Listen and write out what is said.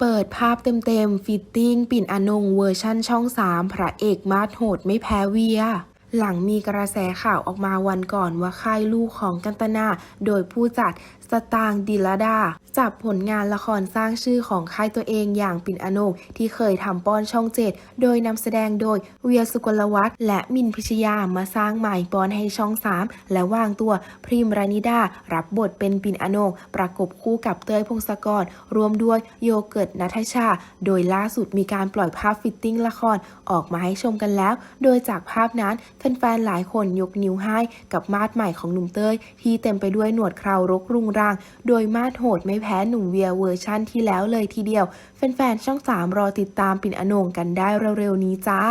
เปิดภาพเต็มๆ ฟิตติ้ง ปิ่นอนงเวอร์ชั่นช่อง 3 พระเอกมาดโหดไม่แพ้เวีย หลังมีกระแสข่าวออกมาวันก่อนว่าค่ายลูกของกันตนา โดยผู้จัดสตางค์ดิลดา จับผลงานละครสร้างชื่อของค่ายตัวเองอย่างปิ่นอนงที่เคยทำป้อนช่องเจ็ดโดยนำแสดงโดยเวียสุกลวัฒน์และมินพิชยามาสร้างใหม่ป้อนให้ช่อง3และวางตัวพริมรานิดา รับบทเป็นปิ่นอนงประกบคู่กับเต้ยพงศกรรวมด้วยโยเกิร์ตนัทชา โดยล่าสุดมีการปล่อยภาพฟิตติ้งละครออกมาให้ชมกันแล้ว โดยจากภาพนั้นแฟนๆ หลายคนยกนิ้วให้กับมาดใหม่ของหนุ่มเต้ย ที่เต็มไปด้วยหนวดเครารกรุงรัง โดยมาดโหดไม่แพ้หนุ่มเวียเวอร์ชั่นที่แล้วเลยทีเดียว แฟนๆ ช่อง 3 รอติดตามปิ่นอนงกันได้เร็วๆ นี้จ้า